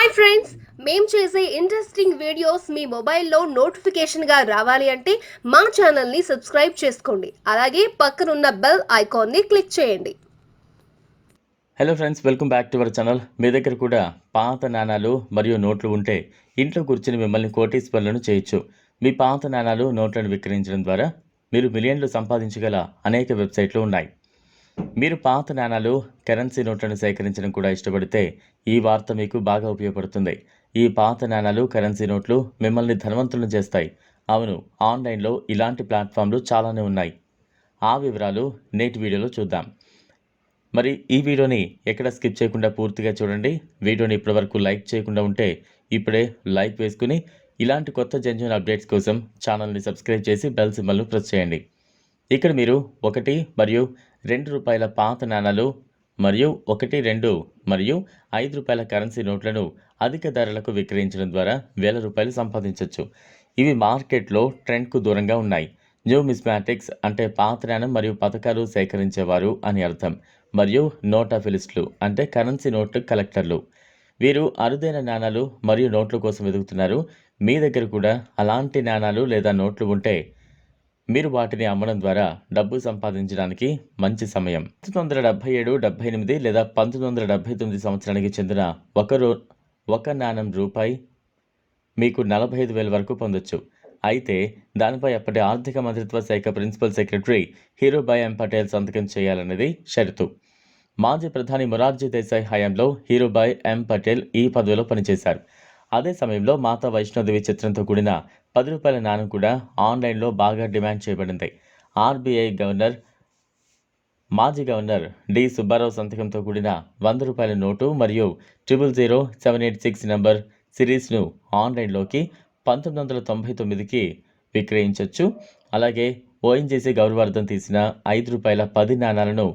Hi friends మేము చేసే interesting videos మీ మొబైల్లో నోటిఫికేషన్గా రావాలి అంటే మా ఛానల్ని సబ్స్క్రైబ్ చేసుకోండి. అలాగే పక్కనున్న బెల్ ఐకాన్ని క్లిక్ చేయండి. Hello friends welcome back to our channel మీ దగ్గర కూడా పాత నాణాలు మరియు నోట్లు ఉంటే ఇంట్లో కూర్చుని మిమ్మల్ని కోటీశ్వర్లను చేయొచ్చు. మీ పాత నాణాలు నోట్లను విక్రయించడం ద్వారా మీరు మిలియన్లు సంపాదించగల అనేక వెబ్సైట్లు ఉన్నాయి. మీరు పాత నాణాలు కరెన్సీ నోట్లను సేకరించడం కూడా ఇష్టపడితే ఈ వార్త మీకు బాగా ఉపయోగపడుతుంది. ఈ పాత నాణాలు కరెన్సీ నోట్లు మిమ్మల్ని ధనవంతులను చేస్తాయి. అవును ఆన్లైన్లో ఇలాంటి ప్లాట్ఫామ్లు చాలానే ఉన్నాయి. ఆ వివరాలు నేటి వీడియోలో చూద్దాం. మరి ఈ వీడియోని ఎక్కడ స్కిప్ చేయకుండా పూర్తిగా చూడండి. వీడియోని ఇప్పటివరకు లైక్ చేయకుండా ఉంటే ఇప్పుడే లైక్ వేసుకుని ఇలాంటి కొత్త జెన్యున్ అప్డేట్స్ కోసం ఛానల్ని సబ్స్క్రైబ్ చేసి బెల్ సింబల్ను ప్రెస్ చేయండి. ఇక్కడ మీరు ఒకటి మరియు రెండు రూపాయల పాత నాణాలు మరియు ఒకటి రెండు మరియు ఐదు రూపాయల కరెన్సీ నోట్లను అధిక ధరలకు విక్రయించడం ద్వారా వేల రూపాయలు సంపాదించవచ్చు ఇవి మార్కెట్లో ట్రెండ్కు దూరంగా ఉన్నాయి. న్యూ మిస్మాటిక్స్ అంటే పాత నాణం మరియు పథకాలు సేకరించేవారు అని అర్థం. మరియు నోటాఫిలిస్టులు అంటే కరెన్సీ నోట్లు కలెక్టర్లు. వీరు అరుదైన నాణాలు మరియు నోట్ల కోసం వెతుకుతున్నారు. మీ దగ్గర కూడా అలాంటి నాణాలు లేదా నోట్లు ఉంటే మీరు వాటిని అమ్మడం ద్వారా డబ్బు సంపాదించడానికి మంచి సమయం. పంతొమ్మిది వందల డెబ్బై ఏడు డెబ్బై ఎనిమిది లేదా పంతొమ్మిది వందల డెబ్బై తొమ్మిది సంవత్సరానికి చెందిన ఒక రో ఒక నాణం రూపాయి మీకు నలభై ఐదు వేల వరకు పొందొచ్చు. అయితే దానిపై అప్పటి ఆర్థిక మంత్రిత్వ శాఖ principal secretary Hirubhai M. Patel సంతకం చేయాలన్నది షరతు. మాజీ ప్రధాని మొరార్జీ దేశాయ్ హయాంలో హీరోబాయ్ ఎం. పటేల్ ఈ పదవిలో పనిచేశారు. అదే సమయంలో మాతా వైష్ణోదేవి చిత్రంతో కూడిన పది రూపాయల నాణం కూడా ఆన్లైన్లో బాగా డిమాండ్ చేయబడింది. ఆర్బీఐ గవర్నర్ మాజీ గవర్నర్ డి సుబ్బారావు సంతకంతో కూడిన వంద రూపాయల నోటు మరియు triple zero seven eight six number సిరీస్ను ఆన్లైన్లోకి పంతొమ్మిది వందల తొంభై తొమ్మిదికి విక్రయించవచ్చు అలాగే ఓఎన్జీసీ గౌరవార్థం తీసిన ఐదు రూపాయల పది నాణాలను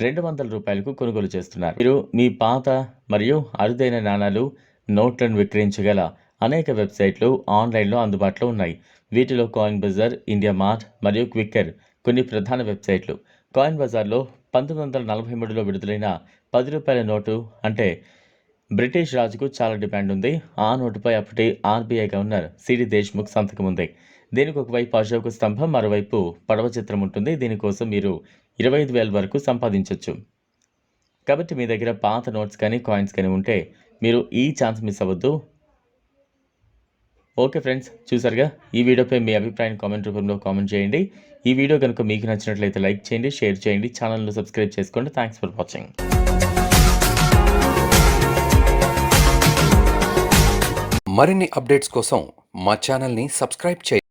రెండు వందల రూపాయలకు కొనుగోలు చేస్తున్నారు. మీరు మీ పాత మరియు అరుదైన నాణాలు నోట్లను విక్రయించగల అనేక వెబ్సైట్లు ఆన్లైన్లో అందుబాటులో ఉన్నాయి. వీటిలో కాయిన్ బజార్ ఇండియా మార్ట్ మరియు క్విక్కర్ కొన్ని ప్రధాన వెబ్సైట్లు. కాయిన్ బజార్లో పంతొమ్మిది వందల నలభై మూడులో విడుదలైన పది రూపాయల నోటు అంటే బ్రిటిష్ రాజుకు చాలా డిమాండ్ ఉంది. ఆ నోటుపై అప్పటి ఆర్బీఐ గవర్నర్ సిడి దేశ్ముఖ్ సంతకం ఉంది. దీనికి ఒకవైపు అశోక స్తంభం మరోవైపు పడవ చిత్రం ఉంటుంది. దీనికోసం మీరు ఇరవై ఐదు వేల వరకు సంపాదించవచ్చు కాబట్టి మీ దగ్గర పాత నోట్స్ కానీ కాయిన్స్ కానీ ఉంటే మీరు ఈ ఛాన్స్ మిస్ అవ్వద్దు. ఓకే ఫ్రెండ్స్ చూసారుగా? ఈ వీడియోపై మీ అభిప్రాయం కామెంట్ రూపంలో కామెంట్ చేయండి. ఈ వీడియో కనుక మీకు నచ్చినట్లయితే లైక్ చేయండి షేర్ చేయండి ఛానల్ను సబ్స్క్రైబ్ చేసుకోండి. థ్యాంక్స్ ఫర్ వాచింగ్ మరిన్ని అప్డేట్స్ కోసం మా ఛానల్ని సబ్స్క్రైబ్ చేయండి.